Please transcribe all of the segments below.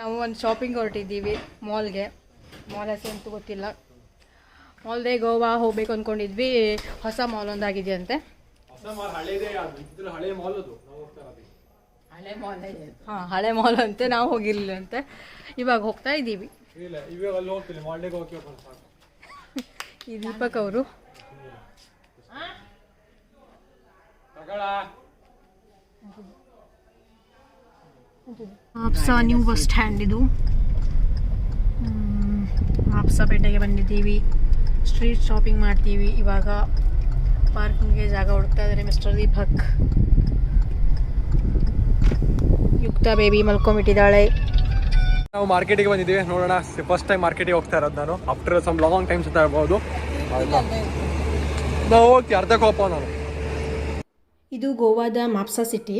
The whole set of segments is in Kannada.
ನಾವು ಒಂದು ಶಾಪಿಂಗ್ ಹೊರಟಿದ್ದೀವಿ ಮಾಲ್ಗೆ ಮಾಲ್ ಹೆಸರು ಅಂತೂ ಗೊತ್ತಿಲ್ಲ. ಮಾಲ್ದೇ ಗೋವಾ ಹೋಗ್ಬೇಕು ಅಂದ್ಕೊಂಡಿದ್ವಿ ಹೊಸ ಮಾಲ್ ಒಂದಾಗಿದೆಯಂತೆ. ಹೊಸ ಮಾಲ್ ಹಳೇದೇ ಅದು. ಇದ್ರ ಹಳೆ ಮಾಲ್ ಹಾಂ ಹಳೆ ಮಾಲ್ ಅಂತೆ. ನಾವು ಹೋಗಿರ್ಲಿಲ್ಲಂತೆ. ಇವಾಗ ಹೋಗ್ತಾ ಇದ್ದೀವಿ. ಇಲ್ಲ ಇವಾಗ ಅಲ್ಲಿ ಹೋಗ್ತಿಲ್ಲ ಮಾಲ್ಡೇಗೆ ಹೋಗಿ ಬಂದು ಈ ದೀಪಕ್ ಅವರು. ಮಾಪ್ಸಾ ನ್ಯೂ ಬಸ್ ಸ್ಟ್ಯಾಂಡ್ ಇದು. ಮಾಪ್ಸಾಪೇಟೆಗೆ ಮಾಪ್ಸಾ ಪೇಟೆಗೆ ಬಂದಿದ್ದೀವಿ. ಸ್ಟ್ರೀಟ್ ಶಾಪಿಂಗ್ ಮಾಡ್ತೀವಿ. ಇವಾಗ ಪಾರ್ಕಿಂಗ್ಗೆ ಜಾಗ ಹುಡುಕ್ತಾ ಇದ್ದಾರೆ ಮಿಸ್ಟರ್ ದೀಪಕ್. ಯುಕ್ತ ಬೇಬಿ ಮಲ್ಕೊಂಬಿಟ್ಟಿದ್ದಾಳೆ ನಾವು ಮಾರ್ಕೆಟಿಗೆ ಬಂದಿದ್ದೀವಿ. ನೋಡೋಣ. ಫಸ್ಟ್ ಟೈಮ್ ಮಾರ್ಕೆಟಿಗೆ ಹೋಗ್ತಾ ಇರೋದು ನಾನು. ಆಫ್ಟರ್ ಸಮ್ ಲಾಂಗ್ ಟೈಮ್ಸ್ ಅಂತ ಹೇಳ್ಬೋದು ನಾವು ಹೋಗ್ತೀವಿ ಅರ್ಧಕ್ಕೆ ಹೋಗ್ಪ ನಾನು. ಇದು ಗೋವಾದ ಮಾಪ್ಸಾ ಸಿಟಿ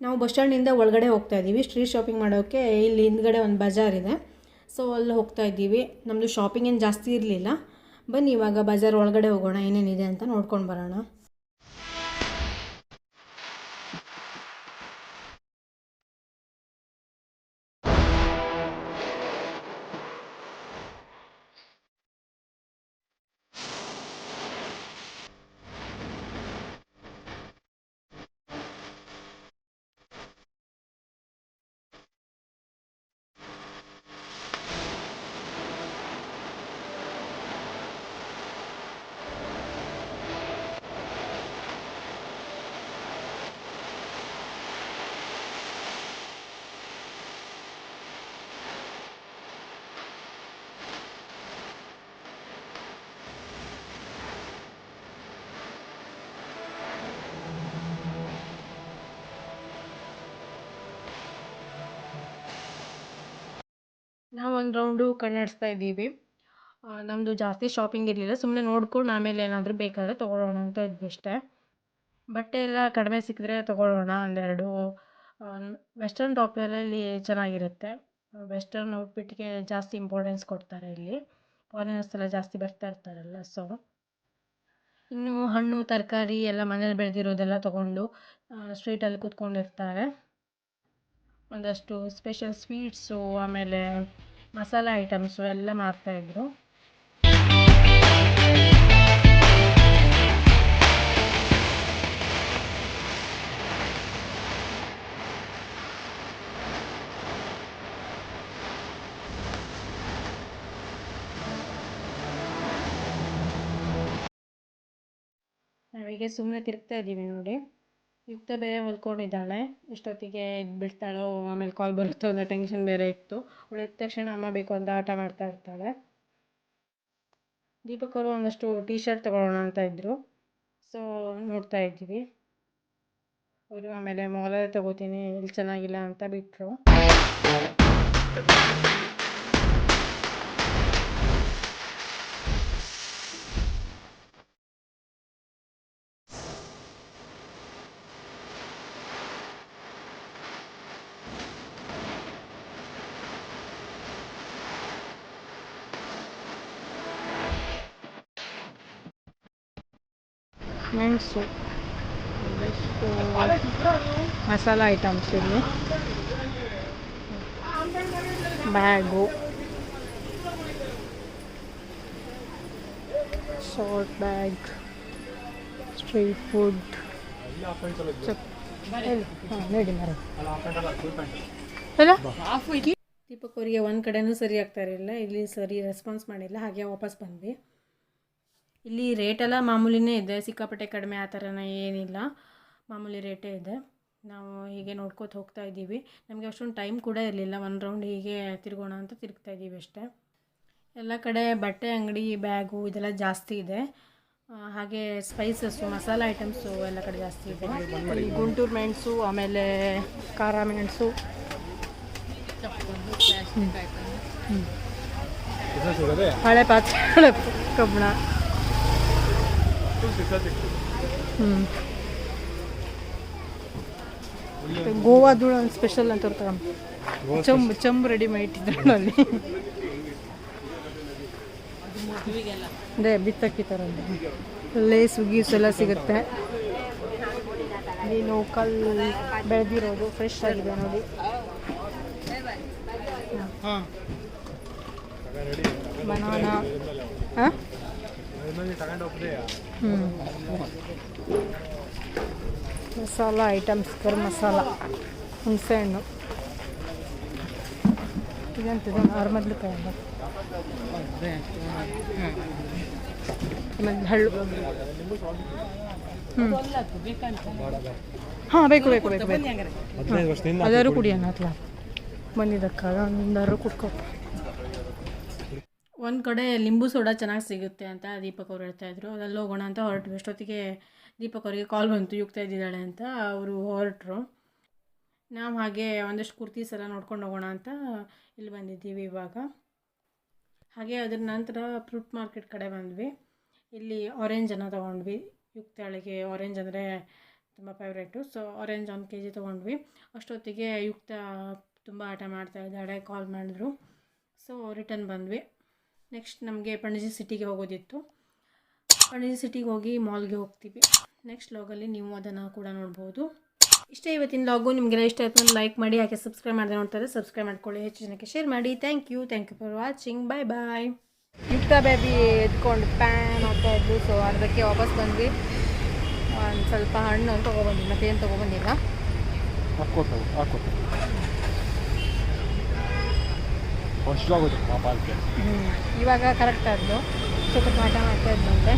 ನಾವು ಬಸ್ ಸ್ಟ್ಯಾಂಡಿಂದ ಒಳಗಡೆ ಹೋಗ್ತಾ ಇದ್ದೀವಿ. ಸ್ಟ್ರೀಟ್ ಶಾಪಿಂಗ್ ಮಾಡೋಕ್ಕೆ ಇಲ್ಲಿ ಹಿಂದ್ಗಡೆ ಒಂದು ಬಜಾರ್ ಇದೆ. ಸೊ ಅಲ್ಲಿ ಹೋಗ್ತಾ ಇದ್ದೀವಿ. ನಮ್ಮದು ಶಾಪಿಂಗ್ ಏನು ಜಾಸ್ತಿ ಇರಲಿಲ್ಲ. ಬನ್ನಿ, ಇವಾಗ ಬಜಾರ್ ಒಳಗಡೆ ಹೋಗೋಣ, ಏನೇನಿದೆ ಅಂತ ನೋಡ್ಕೊಂಡು ಬರೋಣ. ನಾವು ಒಂದು ರೌಂಡು ಕಣ್ಣಾಡಿಸ್ತಾ ಇದ್ದೀವಿ. ನಮ್ಮದು ಜಾಸ್ತಿ ಶಾಪಿಂಗ್ ಇರಲಿಲ್ಲ. ಸುಮ್ಮನೆ ನೋಡ್ಕೊಂಡು ಆಮೇಲೆ ಏನಾದರೂ ಬೇಕಾದರೆ ತೊಗೊಳ್ಳೋಣ ಅಂತ ಇದ್ವಿ ಅಷ್ಟೇ. ಬಟ್ಟೆ ಎಲ್ಲ ಕಡಿಮೆ ಸಿಕ್ಕಿದ್ರೆ ತೊಗೊಳ್ಳೋಣ ಒಂದೆರಡು. ವೆಸ್ಟರ್ನ್ ಟಾಪಲ್ಲಿ ಚೆನ್ನಾಗಿರುತ್ತೆ. ವೆಸ್ಟರ್ನ್ ಔಟ್ಫಿಟ್ಗೆ ಜಾಸ್ತಿ ಇಂಪಾರ್ಟೆನ್ಸ್ ಕೊಡ್ತಾರೆ ಇಲ್ಲಿ. ಫಾರಿನರ್ಸ್ ಎಲ್ಲ ಜಾಸ್ತಿ ಬರ್ತಾ ಇರ್ತಾರಲ್ಲ ಸೊ ಇನ್ನು ಹಣ್ಣು, ತರಕಾರಿ ಎಲ್ಲ ಮನೇಲಿ ಬೆಳೆದಿರೋದೆಲ್ಲ ತೊಗೊಂಡು ಸ್ಟ್ರೀಟಲ್ಲಿ ಕೂತ್ಕೊಂಡಿರ್ತಾರೆ. ಒಂದಷ್ಟು ಸ್ಪೆಷಲ್ ಸ್ವೀಟ್ಸು ಆಮೇಲೆ ಮಸಾಲೆ ಐಟಮ್ಸು ಎಲ್ಲ ಮಾಡ್ತಾಯಿದ್ರು ನಾವೀಗ ಸುಮ್ಮನೆ ತಿರುಗ್ತಾ ಇದ್ದೀವಿ ನೋಡಿ. ಯುಕ್ತ ಬೇರೆ ಮಲ್ಕೊಂಡಿದ್ದಾಳೆ ಎಷ್ಟೊತ್ತಿಗೆ ಎದ್ದು ಬಿಡ್ತಾಳೋ ಆಮೇಲೆ ಕಾಲ್ ಬರುತ್ತೋ ಅನ್ನೋ ಟೆನ್ಷನ್ ಬೇರೆ ಇತ್ತು. ಅವಳು ಎದ್ದ ತಕ್ಷಣ ಅಮ್ಮ ಬೇಕು ಅಂತ ಆಟ ಮಾಡ್ತಾ ಇರ್ತಾಳೆ. ದೀಪಕ್ ಅವರು ಒಂದಷ್ಟು ಟಿ ಶರ್ಟ್ ತೊಗೊಳ್ಳೋಣ ಅಂತ ಇದ್ದರು ಸೊ ನೋಡ್ತಾ ಇದ್ದೀವಿ. ಅವರು ಆಮೇಲೆ ಮಾಲಲ್ಲೇ ತಗೋತೀನಿ, ಇಲ್ಲಿ ಚೆನ್ನಾಗಿಲ್ಲ ಅಂತ ಬಿಟ್ಟರು ಮೆಣಸು. ಒಂದಷ್ಟು ಮಸಾಲ ಐಟಮ್ಸ್ ಇಲ್ಲಿ. Bag. Short bag. Street food. Deepak ಅವರಿಗೆ ಒಂದು ಕಡೆನೂ ಸರಿ ಆಗ್ತಾ ಇರಲಿಲ್ಲ. ಇಲ್ಲಿ ಸರಿ ರೆಸ್ಪಾನ್ಸ್ ಮಾಡಿಲ್ಲ. ಹಾಗೆ ವಾಪಸ್ ಬಂದ್ವಿ. ಇಲ್ಲಿ ರೇಟೆಲ್ಲ ಮಾಮೂಲಿನೇ ಇದೆ. ಸಿಕ್ಕಾಪಟ್ಟೆ ಕಡಿಮೆ ಆ ಥರನ ಏನಿಲ್ಲ. ಮಾಮೂಲಿ ರೇಟೇ ಇದೆ. ನಾವು ಹೀಗೆ ನೋಡ್ಕೋತ ಹೋಗ್ತಾ ಇದ್ದೀವಿ. ನಮಗೆ ಅಷ್ಟೊಂದು ಟೈಮ್ ಕೂಡ ಇರಲಿಲ್ಲ. ಒಂದು ರೌಂಡ್ ಹೀಗೆ ತಿರುಗೋಣ ಅಂತ ತಿರುಗ್ತಾ ಇದ್ದೀವಿ ಅಷ್ಟೇ. ಎಲ್ಲ ಕಡೆ ಬಟ್ಟೆ, ಅಂಗಡಿ ಬ್ಯಾಗು ಇದೆಲ್ಲ ಜಾಸ್ತಿ ಇದೆ. ಹಾಗೆ ಸ್ಪೈಸಸ್ಸು ಮಸಾಲ ಐಟಮ್ಸು ಎಲ್ಲ ಕಡೆ ಜಾಸ್ತಿ ಇದೆ. ಗುಂಟೂರು ಮೆಣಸು ಆಮೇಲೆ ಖಾರ ಮೆಣಸು ಹಳೆ ಪಾತ್ರೆ ಹಳೆ ಗೋವಾ ಹ್ಞೂ ಗೋವಾದಳು ಒಂದು ಸ್ಪೆಷಲ್ ಅಂತ ಚಂಬ್ ಚಂಬು ರೆಡಿ ಮಾಡಿ ಇಟ್ಟಿದ್ರು ಅಲ್ಲಿ ಅದೇ ಬಿತ್ತಕ್ಕಿತಾರಲ್ಲ ಲೇಸ್ ಗೀಸ್ ಎಲ್ಲ ಸಿಗುತ್ತೆ. ಇಲ್ಲಿ ಲೋಕಲ್ ಬೆಳೆದಿರೋದು ಫ್ರೆಶ್ ಆಗಿದೆ ನೋಡಿ. ಬನಾನಾ ಹಾಂ? ಹ್ಞೂ ಮಸಾಲ ಐಟಮ್ಸ್ ಗರಂ ಮಸಾಲ ಹುಣಸೆಹಣ್ಣು ಇದಂತಿದೆ ನಾರ್ಮದ್ಲಕಾಯಿ ಅಲ್ಲ ಆಮೇಲೆ ಹಳ್ಳು. ಹಾಂ ಬೇಕು ಬೇಕು ಬೇಕು ಬೇಕು. ಅದಾರು ಕುಡಿಯೋಣ ಹತ್ಲ ಬಂದಿದ್ದಕ್ಕಾಗ ಒಂದಾರು ಕುಡ್ಕೊ. ಒಂದು ಕಡೆ ಲಿಂಬು ಸೋಡಾ ಚೆನ್ನಾಗಿ ಸಿಗುತ್ತೆ ಅಂತ ದೀಪಕ್ ಅವ್ರು ಹೇಳ್ತಾ ಇದ್ರು. ಅದಲ್ಲಿ ಹೋಗೋಣ ಅಂತ ಹೊರಟ್ವಿ ಅಷ್ಟೊತ್ತಿಗೆ ದೀಪಕ್ ಅವರಿಗೆ ಕಾಲ್ ಬಂತು. ಯುಕ್ತ ಇದ್ದಿದ್ದಾಳೆ ಅಂತ ಅವರು ಹೊರಟರು. ನಾವು ಹಾಗೆ ಒಂದಷ್ಟು ಕುರ್ತೀಸ್ ಎಲ್ಲ ನೋಡ್ಕೊಂಡು ಹೋಗೋಣ ಅಂತ ಇಲ್ಲಿ ಬಂದಿದ್ದೀವಿ ಇವಾಗ. ಹಾಗೆ ಅದ್ರ ನಂತರ ಫ್ರೂಟ್ ಮಾರ್ಕೆಟ್ ಕಡೆ ಬಂದ್ವಿ. ಇಲ್ಲಿ ಆರೆಂಜನ್ನು ತೊಗೊಂಡ್ವಿ. ಯುಕ್ತಾಳಿಗೆ ಆರೆಂಜ್ ಅಂದರೆ ತುಂಬ ಫೇವ್ರೇಟು ಸೊ ಆರೆಂಜ್ ಒಂದು ಕೆ ಜಿ ತೊಗೊಂಡ್ವಿ. ಅಷ್ಟೊತ್ತಿಗೆ ಯುಕ್ತ ತುಂಬ ಆಟ ಮಾಡ್ತಾ ಇದ್ದಾಳೆ ಕಾಲ್ ಮಾಡಿದ್ರು. ಸೊ ರಿಟರ್ನ್ ಬಂದ್ವಿ. ನೆಕ್ಸ್ಟ್ ನಮಗೆ ಪಣಜಿ ಸಿಟಿಗೆ ಹೋಗೋದಿತ್ತು. ಪಣಜಿ ಸಿಟಿಗೆ ಹೋಗಿ ಮಾಲ್ಗೆ ಹೋಗ್ತೀವಿ. ನೆಕ್ಸ್ಟ್ ಲಾಗಲ್ಲಿ ನೀವು ಅದನ್ನು ಕೂಡ ನೋಡ್ಬೋದು. ಇಷ್ಟೇ ಇವತ್ತಿನ ಲಾಗು ನಿಮಗೆಲ್ಲ ಇಷ್ಟ ಆಯ್ತು ಅಂದ್ರೆ ಲೈಕ್ ಮಾಡಿ ಯಾಕೆ ಸಬ್ಸ್ಕ್ರೈಬ್ ಮಾಡಿದೆ ನೋಡ್ತಾರೆ ಸಬ್ಸ್ಕ್ರೈಬ್ ಮಾಡ್ಕೊಳ್ಳಿ ಹೆಚ್ಚು ಜನಕ್ಕೆ ಶೇರ್ ಮಾಡಿ. Thank you thank you for watching bye bye Yukta baby ಎದ್ಕೊಂಡು PAN ಆಗ್ತಾ ಇದ್ಲು ಸೊ ಅದಕ್ಕೆ ವಾಪಸ್ ಬಂದ್ವಿ. ಒಂದು ಸ್ವಲ್ಪ ಹಣ್ಣು ತೊಗೊಬಂದ್ವಿ ಮತ್ತೇನು ತೊಗೊಬಂದಿಲ್ಲ. ವರ್ಷ ಆಗೋದು ಹ್ಞೂ ಇವಾಗ ಕರೆಕ್ಟ್ ಆದ್ದು. ಸ್ವಲ್ಪ ಆಟ ಮಾಡ್ತಾ ಇದ್ದಂತೆ